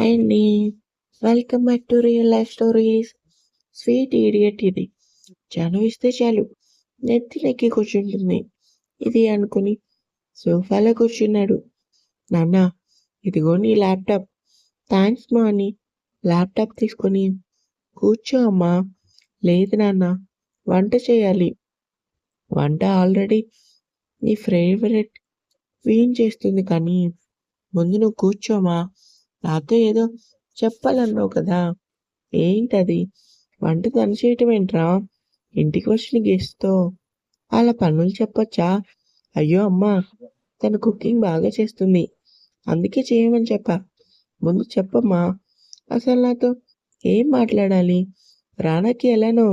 Hi అండి welcome back to real life stories sweet idiot ఇది. చనువిస్తే చాలు. నెత్తి కూర్చుంటుంది. ఇది అనుకుని సోఫాలో కూర్చున్నాడు. నాన్న ఇదిగో నీ ల్యాప్టాప్. థ్యాంక్స్ మా అని ల్యాప్టాప్ తీసుకొని కూర్చో అమ్మా. లేదు నాన్న వంట చేయాలి. వంట ఆల్రెడీ నీ ఫేవరెట్. క్వీన్ చేస్తుంది కానీ ముందు నువ్వు కూర్చోమా నాతో ఏదో చెప్పాలన్నావు కదా. ఏంటది? వంట తను చేయటం ఏంట్రా ఇంటికి వచ్చిన గెస్ట్తో అలా పనులు చెప్పొచ్చా? అయ్యో అమ్మా తను కుకింగ్ బాగా చేస్తుంది. అందుకే చేయమని చెప్పా. ముందు చెప్పమ్మా. అసలు నాతో ఏం మాట్లాడాలి? రానాకి ఎలానో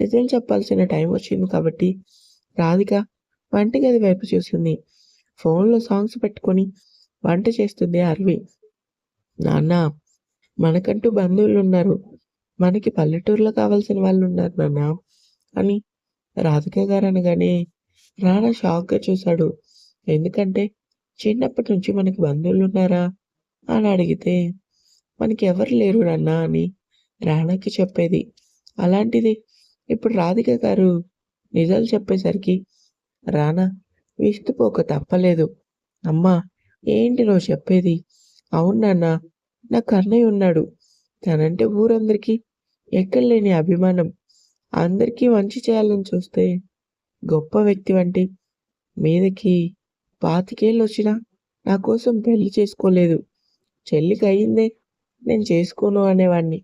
నిజం చెప్పాల్సిన టైం వచ్చింది కాబట్టి రాధిక వంటగది వైపు చూస్తుంది ఫోన్లో సాంగ్స్ పెట్టుకొని వంట చేస్తుంది అరవి. నాన్న మనకంటూ బంధువులు ఉన్నారు మనకి పల్లెటూరులో కావాల్సిన వాళ్ళు ఉన్నారు నాన్న అని రాధిక గారు అనగానే రానా షాక్గా చూశాడు. ఎందుకంటే చిన్నప్పటి నుంచి మనకి బంధువులు ఉన్నారా అని అడిగితే మనకి ఎవరు లేరు నాన్న అని రానాకి చెప్పేది. అలాంటిది ఇప్పుడు రాధిక గారు నిజాలు చెప్పేసరికి రానా విస్తుపోక తప్పలేదు. అమ్మా ఏంటి నువ్వు చెప్పేది? అవును నాన్న నాకు అన్నయ్య ఉన్నాడు. తనంటే ఊరందరికీ ఎక్కడలేని అభిమానం. అందరికీ మంచి చేయాలని చూస్తే గొప్ప వ్యక్తి వంటి మీదకి పాతికేళ్ళు వచ్చినా నా కోసం పెళ్ళి చేసుకోలేదు. చెల్లికి అయిందే నేను చేసుకోను అనేవాడిని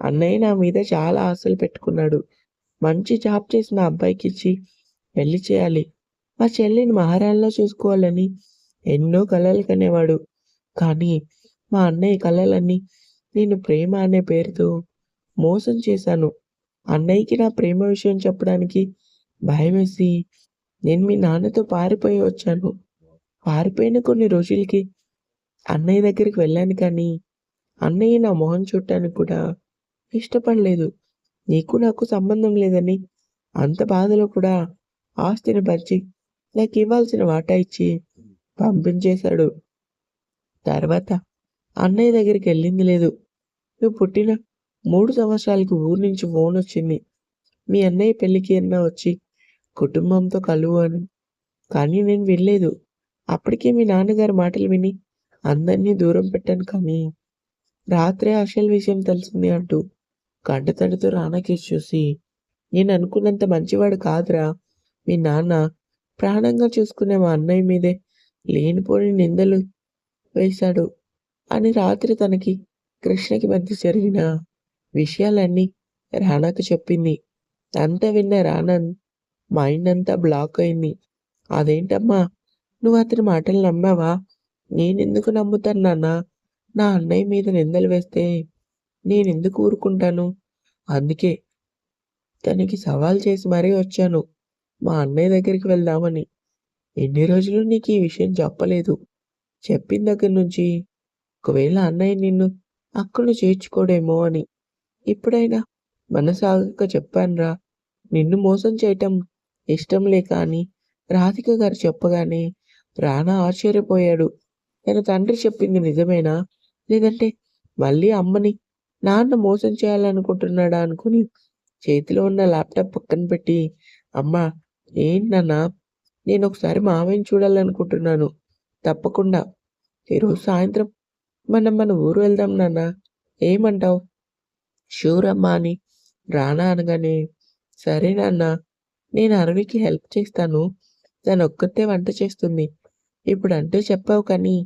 అన్నయ్య నా మీద చాలా ఆశలు పెట్టుకున్నాడు. మంచి జాబ్ చేసిన అబ్బాయికి ఇచ్చి పెళ్ళి చేయాలి. మా చెల్లిని మహారాణిలో చూసుకోవాలని ఎన్నో కలలు కనేవాడు. కానీ మా అన్నయ్య కలలన్నీ నేను ప్రేమ అనే పేరుతో మోసం చేశాను. అన్నయ్యకి నా ప్రేమ విషయం చెప్పడానికి భయమేసి నేను మీ నాన్నతో పారిపోయి వచ్చాను. పారిపోయిన కొన్ని రోజులకి అన్నయ్య దగ్గరికి వెళ్ళాను కానీ అన్నయ్య నా మొహం చూడటానికి కూడా ఇష్టపడలేదు. నీకు నాకు సంబంధం లేదని అంత బాధలో కూడా ఆస్తిని పరిచి నాకు ఇవ్వాల్సిన వాటా ఇచ్చి పంపించేశాడు. తర్వాత అన్నయ్య దగ్గరికి వెళ్ళింది లేదు. నువ్వు పుట్టిన మూడు సంవత్సరాలకి ఊరు నుంచి ఫోన్ వచ్చింది. మీ అన్నయ్య పెళ్ళికి అన్నా వచ్చి కుటుంబంతో కలువు అని కానీ నేను వెళ్ళలేదు. అప్పటికే మీ నాన్నగారి మాటలు విని అందరినీ దూరం పెట్టాను కానీ రాత్రే అసలు విషయం తెలిసింది అంటూ కంటతడితో రానాకేసి చూసి నేను అనుకున్నంత మంచివాడు కాదురా. మీ నాన్న ప్రాణంగా చూసుకునే మా అన్నయ్య మీదే లేనిపోని నిందలు వేశాడు. అని రాత్రి తనకి కృష్ణకి మధ్య జరిగిన విషయాలన్నీ రానాకు చెప్పింది. అంతా విన్న రానన్ మైండ్ అంతా బ్లాక్ అయింది. అదేంటమ్మా నువ్వు అతని మాటలు నమ్మావా? నేనెందుకు నమ్ముతాను నాన్న? నా అన్నయ్య మీద నిందలు వేస్తే నేనెందుకు ఊరుకుంటాను? అందుకే తనకి సవాల్ చేసి మరీ వచ్చాను. మా అన్నయ్య దగ్గరికి వెళ్దామని. ఎన్ని రోజులు నీకు ఈ విషయం చెప్పలేదు. చెప్పిన దగ్గర నుంచి ఒకవేళ అన్నయ్య నిన్ను అక్కడ చేర్చుకోడేమో అని. ఇప్పుడైనా మనసాగక చెప్పానురా. నిన్ను మోసం చేయటం ఇష్టం లేక అని రాధిక గారు చెప్పగానే ప్రాణ ఆశ్చర్యపోయాడు. తన తండ్రి చెప్పింది నిజమేనా? లేదంటే మళ్ళీ అమ్మని నాన్న మోసం చేయాలనుకుంటున్నాడా అనుకుని చేతిలో ఉన్న ల్యాప్టాప్ పక్కన పెట్టి అమ్మా ఏంటన్నా నేను ఒకసారి మావయ్యని చూడాలనుకుంటున్నాను. తప్పకుండా. ఈరోజు సాయంత్రం మనం మన ఊరు వెళ్దాం నాన్న. ఏమంటావు? షూర్ అమ్మా అని రానా అనగానే సరే నాన్న నేను అరవికి హెల్ప్ చేస్తాను. తను ఒక్కతే వంట చేస్తుంది. ఇప్పుడు అంటే చెప్పావు కానీ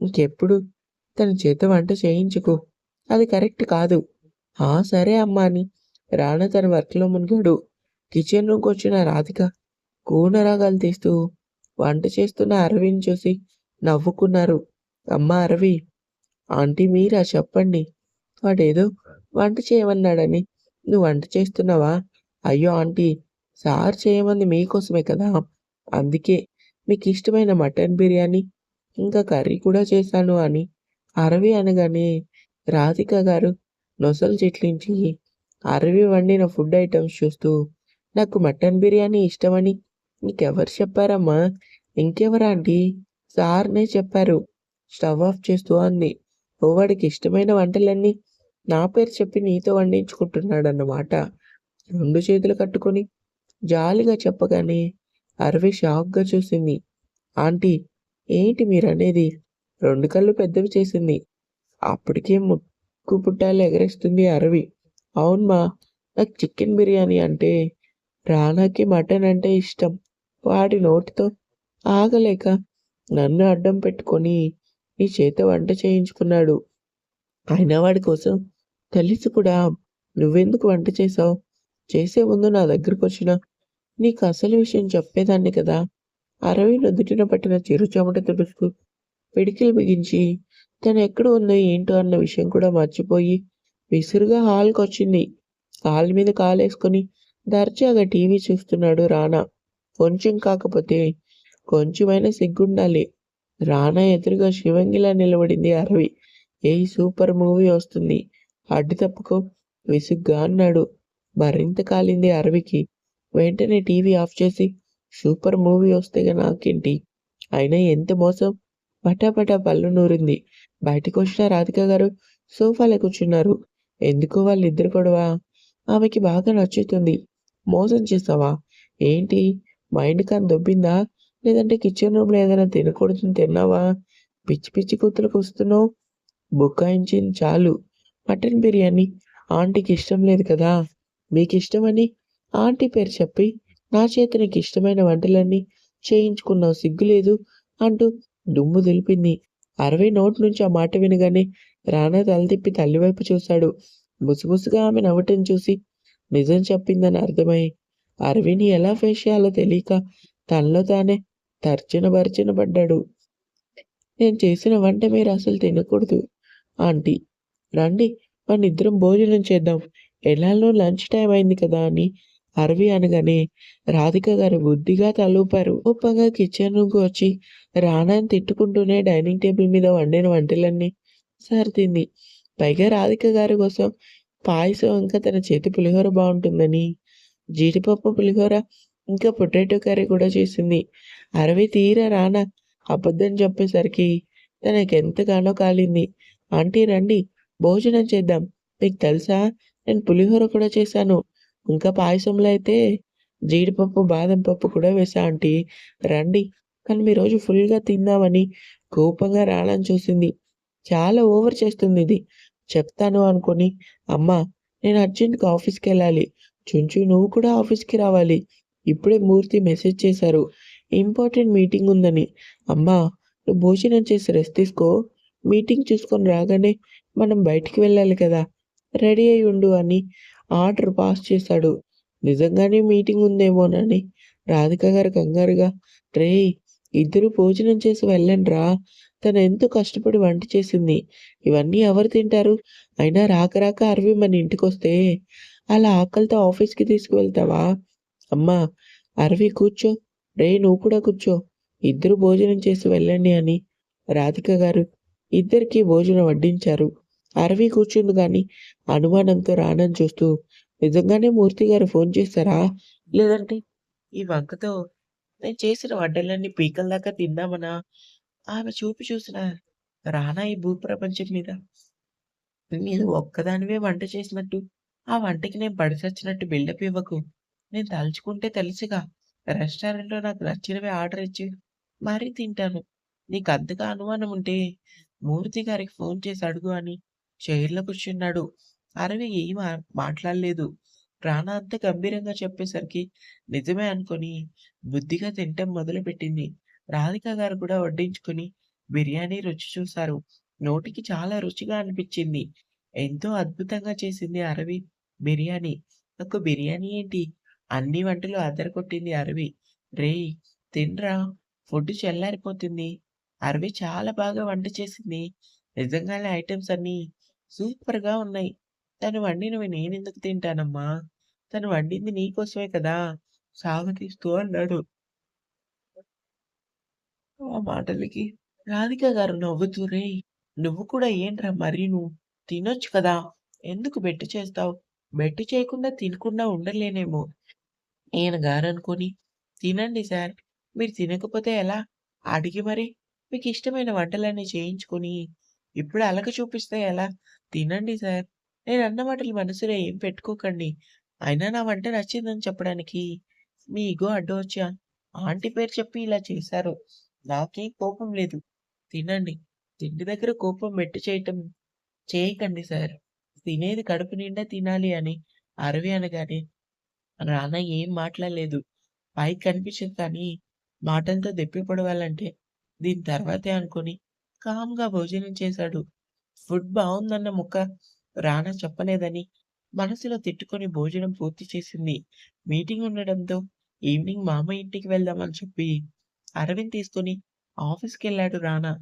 ఇంకెప్పుడు తన చేత వంట చేయించుకో. అది కరెక్ట్ కాదు. ఆ సరే అమ్మా అని రానా తన వర్క్లో మునిగాడు. కిచెన్ రూమ్కి వచ్చిన రాధిక కూనరాగాలు తీస్తూ వంట చేస్తున్న అరవిని చూసి నవ్వుకున్నారు. అమ్మ అరవి ఆంటీ మీరా చెప్పండి. వాడేదో వంట చేయమన్నాడని. నువ్వు వంట చేస్తున్నావా? అయ్యో ఆంటీ సార్ చేయమంది మీకోసమే కదా. అందుకే మీకు ఇష్టమైన మటన్ బిర్యానీ ఇంకా కర్రీ కూడా చేశాను అని. అరవి అనగానే రాధిక గారు నొసలు చిట్లించి అరవి వండిన ఫుడ్ ఐటమ్స్ చూస్తూ నాకు మటన్ బిర్యానీ ఇష్టమని నీకెవరు చెప్పారమ్మా? ఇంకెవరా ఆంటీ? సార్నే చెప్పారు. స్టవ్ ఆఫ్ చేస్తూ అంది. ఓ వాడికి ఇష్టమైన వంటలన్నీ నా పేరు చెప్పి నీతో వండించుకుంటున్నాడన్నమాట. రెండు చేతులు కట్టుకొని జాలిగా చెప్పగానే అరవి షాక్గా చూసింది. ఆంటీ ఏంటి మీరనేది? రెండు కళ్ళు పెద్దవి చేసింది. అప్పటికే ముక్కు పుట్టాలు ఎగరేస్తుంది అరవి. అవునమ్మా నాకు చికెన్ బిర్యానీ అంటే రానాకి మటన్ అంటే ఇష్టం. వాడి నోటితో ఆగలేక నన్ను అడ్డం పెట్టుకొని నీ చేత వంట చేయించుకున్నాడు. అయినా వాడి కోసం తెలిసి కూడా నువ్వెందుకు వంట చేసావు చేసే ముందు నా దగ్గరకు వచ్చిన నీకు అసలు విషయం చెప్పేదాన్ని కదా? అరవి నుదుటిన పట్టిన చిరుచమట తుడుస్తూ పిడికిలు బిగించి తను ఎక్కడ ఉందో ఏంటో అన్న విషయం కూడా మర్చిపోయి విసురుగా హాల్కి వచ్చింది. కాల్ మీద కాలేసుకొని దర్జాగా టీవీ చూస్తున్నాడు రానా. కొంచెం కాకపోతే కొంచెమైనా సిగ్గుండాలి. రానా ఎదురుగా శివంగిలా నిలబడింది అరవి. ఏ సూపర్ మూవీ వస్తుంది. అడ్డు తప్పుకో విసుగ్గా అన్నాడు. మరింత కాలింది అరవికి. వెంటనే టీవీ ఆఫ్ చేసి సూపర్ మూవీ వస్తే నాకేంటి? అయినా ఎంత మోసం? పటాపటా పళ్ళు నూరింది. బయటకు వచ్చిన రాధిక గారు సోఫాలో కూర్చున్నారు. ఎందుకో వాళ్ళిద్దరు కూడా ఆమెకి బాగా నచ్చుతుంది. మోసం చేసావా? ఏంటి? మైండ్ కాని దొబ్బిందా? లేదంటే కిచెన్ రూమ్లో ఏదైనా తినకూడదని తిన్నావా? పిచ్చి పిచ్చి కూతులకు వస్తున్నావు. బుక్కాయించింది చాలు. మటన్ బిర్యానీ. ఆంటీకి ఇష్టం లేదు కదా. మీకు ఇష్టమని ఆంటీ పేరు చెప్పి నా చేత నీకు ఇష్టమైన వంటలన్నీ చేయించుకున్నావు. సిగ్గులేదు అంటూ దుమ్ము దులిపింది అరవై నోట్ నుంచి ఆ మాట వినగానే రానా తల తిప్పి తల్లివైపు చూశాడు. ముసుముసుగా ఆమె నవ్వటం చూసి నిజం చెప్పిందని అర్థమై అరవిని ఎలా ఫేస్ చేయాలో తెలియక తనలో తానే తర్జన భర్జన పడ్డాడు. నేను చేసిన వంట మీరు అసలు తినకూడదు. ఆంటీ రండి మన ఇద్దరం భోజనం చేద్దాం. ఎలానో లంచ్ టైం అయింది కదా అని అరవి అనగానే రాధిక గారు బుద్ధిగా తలూపారు. గొప్పగా కిచెన్ రూమ్కి వచ్చి రానాన్ని తిట్టుకుంటూనే డైనింగ్ టేబుల్ మీద వండిన వంటలన్నీ సర్దింది. పైగా రాధిక గారి కోసం పాయసం ఇంకా తన చేతి పులిహోర బాగుంటుందని జీడిపప్పు పులిహోర ఇంకా పొటాటో కర్రీ కూడా చేసింది. అరవి తీరా రానా? అబద్ధం చెప్పేసరికి తనకెంతగానో కాలింది. ఆంటీ రండి భోజనం చేద్దాం. మీకు తెలుసా? నేను పులిహోర కూడా చేశాను. ఇంకా పాయసంలో అయితే జీడిపప్పు బాదం పప్పు కూడా వేసా ఆంటీ. రండి కానీ మీ రోజు ఫుల్గా తిందామని కోపంగా రానని చూసింది. చాలా ఓవర్ చేస్తుంది ఇది. చెప్తాను అనుకుని అమ్మా నేను అర్జెంట్గా ఆఫీస్కి వెళ్ళాలి. చుంచు నువ్వు కూడా ఆఫీస్కి రావాలి. ఇప్పుడే మూర్తి మెసేజ్ చేశారు. ఇంపార్టెంట్ మీటింగ్ ఉందని. అమ్మా నువ్వు భోజనం చేసి రెస్ట్ తీసుకో. మీటింగ్ చూసుకొని రాగానే మనం బయటికి వెళ్ళాలి కదా. రెడీ అయి ఉండు అని ఆర్డర్ పాస్ చేశాడు. నిజంగానే మీటింగ్ ఉందేమోనని. రాధిక గారు కంగారుగా రే ఇద్దరు భోజనం చేసి వెళ్ళండిరా. తను ఎంతో కష్టపడి వంట చేసింది. ఇవన్నీ ఎవరు తింటారు? అయినా రాక రాక అరవి మన ఇంటికి వస్తే అలా ఆకలితో ఆఫీస్కి తీసుకువెళ్తావా? అమ్మా అరవి కూర్చో. రే నువ్వు కూడా కూర్చో. ఇద్దరు భోజనం చేసి వెళ్ళండి అని రాధిక గారు ఇద్దరికి భోజనం వడ్డించారు. అరవి కూర్చుంది కానీ అనుమానంతో రానని చూస్తూ నిజంగానే మూర్తి గారు ఫోన్ చేస్తారా? లేదంటే ఈ వంకతో నేను చేసిన వంటలన్నీ పీకల దాకా తిందామనా? ఆమె చూపి చూసిన రానా ఈ భూప్రపంచం మీద నేను ఒక్కదానివే వంట చేసినట్టు ఆ వంటకి నేను పడిసచ్చినట్టు బిల్డప్ ఇవ్వకు. నేను తలుచుకుంటే తెలుసుగా. రెస్టారెంట్లో నాకు నచ్చినవి ఆర్డర్ ఇచ్చి మరీ తింటాను. నీకు అంతగా అనుమానం ఉంటే మూర్తి గారికి ఫోన్ చేసి అడుగు అని చైర్లో కూర్చున్నాడు. అరవి ఏం మాట్లాడలేదు. ప్రాణ అంత గంభీరంగా చెప్పేసరికి నిజమే అనుకొని బుద్ధిగా తింటం మొదలుపెట్టింది. రాధిక గారు కూడా వడ్డించుకొని బిర్యానీ రుచి చూశారు. నోటికి చాలా రుచిగా అనిపించింది. ఎంతో అద్భుతంగా చేసింది అరవి బిర్యానీ. నాకు బిర్యానీ ఏంటి? అన్ని వంటలు అదరగొట్టింది అరవి. రేయ్ తినరా ఫుడ్ చల్లారిపోతుంది. అరవి చాలా బాగా వంట చేసింది. నిజంగానే ఐటమ్స్ అన్నీ సూపర్గా ఉన్నాయి. తను వండినవి నేనెందుకు తింటానమ్మా? తను వండింది నీకోసమే కదా? సాగతీస్తూ అన్నాడు. ఆ మాటలకి రాధిక గారు నవ్వుతూ రే నువ్వు కూడా ఏంట్రా మరి? నువ్వు తినొచ్చు కదా? ఎందుకు బెట్టు చేస్తావు? బెట్టు చేయకుండా తినకుండా ఉండలేనేమో. ఈయన గారనుకొని తినండి సార్ మీరు తినకపోతే ఎలా అడిగి మరి మీకు ఇష్టమైన వంటలన్నీ చేయించుకొని ఇప్పుడు అలక చూపిస్తే ఎలా? తినండి సార్. నేను అన్న మాటలు మనసులో ఏం పెట్టుకోకండి. అయినా నా వంట నచ్చిందని చెప్పడానికి మీ ఇగో అడ్డు వచ్చా? ఆంటీ పేరు చెప్పి ఇలా చేశారు. నాకేం కోపం లేదు. తినండి. తిండి దగ్గర కోపం మెట్టు చేయటం చేయకండి సార్. తినేది కడుపు నిండా తినాలి అని అరవి అనగానే రానా ఏం మాట్లాడలేదు. పైకి కనిపించింది కానీ మాటంతా దెప్పి పొడవాలంటే దీని తర్వాతే అనుకుని కామ్‌గా భోజనం చేశాడు. ఫుడ్ బాగుందన్న ముక్క రానా చెప్పలేదని మనసులో తిట్టుకొని భోజనం పూర్తి చేసింది. మీటింగ్ ఉండడంతో ఈవినింగ్ మామ ఇంటికి వెళ్దామని చెప్పి అరవింద్ తీసుకొని ఆఫీస్‌కెళ్ళాడు రానా.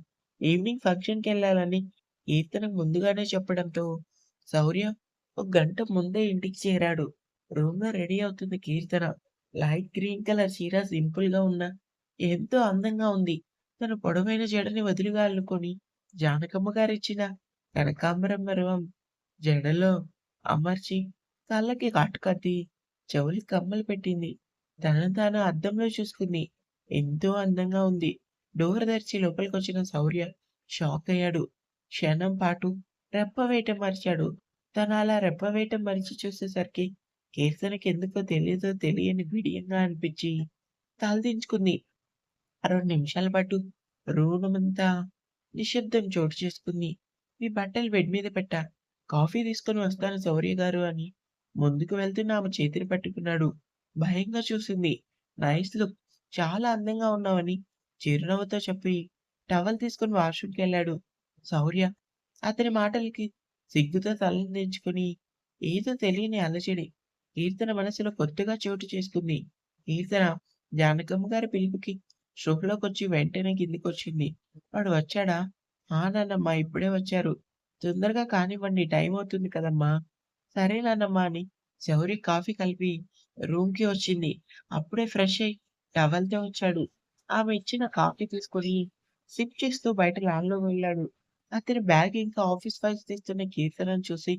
ఈవినింగ్ ఫంక్షన్‌కెళ్ళాలని ఈతనం ముందుగానే చెప్పడంతో శౌర్య ఒక గంట ముందే ఇంటికి చేరాడు. రూమ్‌లో రెడీ అవుతుంది కీర్తన. లైట్ గ్రీన్ కలర్ చీర సింపుల్‌గా ఉన్న ఎంతో అందంగా ఉంది. తన పొడవైన జడని వదులుగా అల్లుకొని జానకమ్మ గారిచ్చిన కనకాంబరం మరవం జడలో అమర్చి కళ్ళకి కాటుకద్ది చెవులకి కమ్మలు పెట్టింది. తనను తాను అద్దంలో చూసుకుంది. ఎంతో అందంగా ఉంది. డోర్ తెరిచి లోపలికొచ్చిన శౌర్య షాకయ్యాడు. క్షణం పాటు రెప్ప వేయటం మరిచాడు. తను అలా రెప్ప వేయటం మరిచి చూసేసరికి కీర్తనకి ఎందుకో తెలియదో తెలియని బిడియంగా అనిపించి తలదించుకుంది. అరవై నిమిషాల పాటు రూమంతా నిశ్శబ్దం చోటు చేసుకుంది. మీ బట్టలు బెడ్ మీద పెట్టా. కాఫీ తీసుకొని వస్తాను శౌర్య గారు అని ముందుకు వెళ్తున్న ఆమె చేతిని పట్టుకున్నాడు. భయంగా చూసింది. Nice look. చాలా అందంగా ఉన్నావని చిరునవ్వుతో చెప్పి టవల్ తీసుకొని వాష్‌రూమ్‌కెళ్ళాడు. శౌర్య అతని మాటలకి సిగ్గుతో తలదించుకుని ఏదో తెలియని అలచడి కీర్తన మనసులో కొత్తగా చోటు చేసుకుంది. కీర్తన జానకమ్మ గారి పిలుపుకి స్పృహలోకొచ్చి వెంటనే కిందికొచ్చింది. వాడు వచ్చాడా? ఆ! నాన్నమ్మ ఇప్పుడే వచ్చారు. తొందరగా కానివ్వండి టైం అవుతుంది కదమ్మా! సరే నాన్నమ్మ అని శౌరి కాఫీ కలిపి రూమ్‌కి వచ్చింది. అప్పుడే ఫ్రెష్ అయి టవల్‌తో వచ్చాడు. ఆమె ఇచ్చిన కాఫీ తీసుకొని సిప్ చేస్తూ బయట లాన్‌లోకి వెళ్ళాడు. అతని బ్యాగ్ ఇంకా ఆఫీస్ ఫైల్స్ తీస్తున్న కీర్తనను చూసి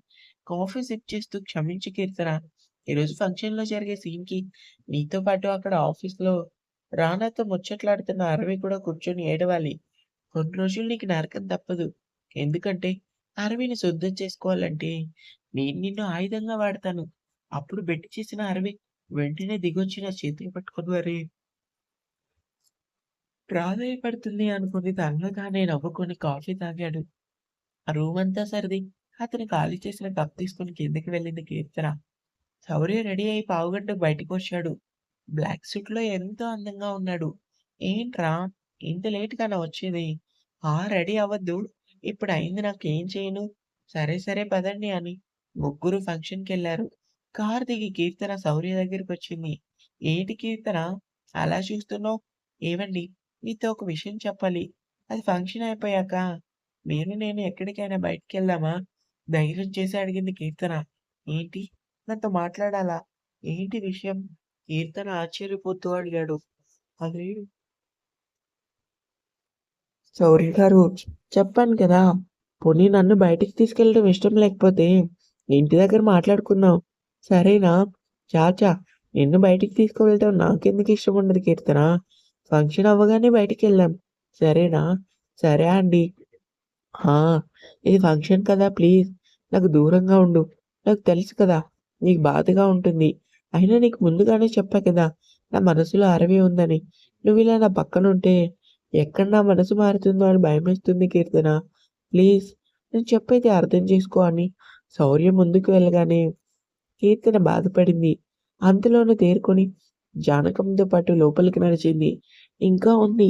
కాఫీ సిప్ చేస్తూ క్షమించి కీర్తన. ఈరోజు ఫంక్షన్‌లో జరిగే సీన్‌కి నీతో పాటు అక్కడ ఆఫీస్‌లో రానాతో ముచ్చట్లాడుతున్న అరవి కూడా కూర్చొని ఏడవాలి. కొన్ని రోజులు నీకు నరకం తప్పదు. ఎందుకంటే అరవిని శుద్ధం చేసుకోవాలంటే నేను నిన్ను ఆయుధంగా వాడతాను. అప్పుడు బెట్టి చేసిన అరవి వెంటనే దిగొచ్చి నా చేతులు పట్టుకుని మరి ప్రాధాయపడుతుంది అనుకుని తనగానే నవ్వుకొని కాఫీ తాగాడు. ఆ రూమ్ అంతా సరిది అతను ఖాళీ చేసిన కప్ తీసుకొని కిందకి వెళ్ళింది కీర్తన. శౌర్య రెడీ అయి పావుగంటకు బయటికొచ్చాడు. బ్లాక్ సూట్‌లో ఎంతో అందంగా ఉన్నాడు. ఏంట్రా ఇంత లేట్‌గానా వచ్చేది? ఆ! రెడీ అవ్వద్దు ఇప్పుడు అయింది నాకేం చేయను. సరే సరే పదండి అని ముగ్గురు ఫంక్షన్కి వెళ్ళారు కార్ దిగి కీర్తన శౌర్య దగ్గరికి వచ్చింది ఏంటి కీర్తన అలా చూస్తున్నావు ఏవండి మీతో ఒక విషయం చెప్పాలి. అది ఫంక్షన్ అయిపోయాక మీరు నేను ఎక్కడికైనా బయటికి వెళ్దామా ధైర్యం చేసి అడిగింది కీర్తన. ఏంటి? నాతో మాట్లాడాలా? ఏంటి విషయం? కీర్తన ఆశ్చర్యపోతూ అడిగాడు. అది శౌర్య గారు చెప్పాను కదా! పోనీ నన్ను బయటికి తీసుకెళ్ళడం ఇష్టం లేకపోతే ఇంటి దగ్గర మాట్లాడుకుందాం. సరేనా? చాచా నిన్ను బయటికి తీసుకువెళ్ళటం నాకెందుకు ఇష్టం ఉండదు కీర్తన. ఫంక్షన్ అవ్వగానే బయటికి వెళ్ళాం సరేనా? సరే అండి ఇది ఫంక్షన్ కదా ప్లీజ్ నాకు దూరంగా ఉండు. నాకు తెలుసు కదా! నీకు బాధగా ఉంటుంది. అయినా నీకు ముందుగానే చెప్పా కదా! నా మనసులో అరవి ఉందని. నువ్వు ఇలా నా పక్కనుంటే ఎక్కడ నా మనసు మారుతుందో అని భయమేస్తుంది కీర్తన. ప్లీజ్ నేను చెప్పేది అర్థం చేసుకో అని శౌర్య ముందుకు వెళ్ళగానే కీర్తన బాధపడింది. అంతలోనూ తేరుకొని జానకంతో పాటు లోపలికి నడిచింది. ఇంకా ఉంది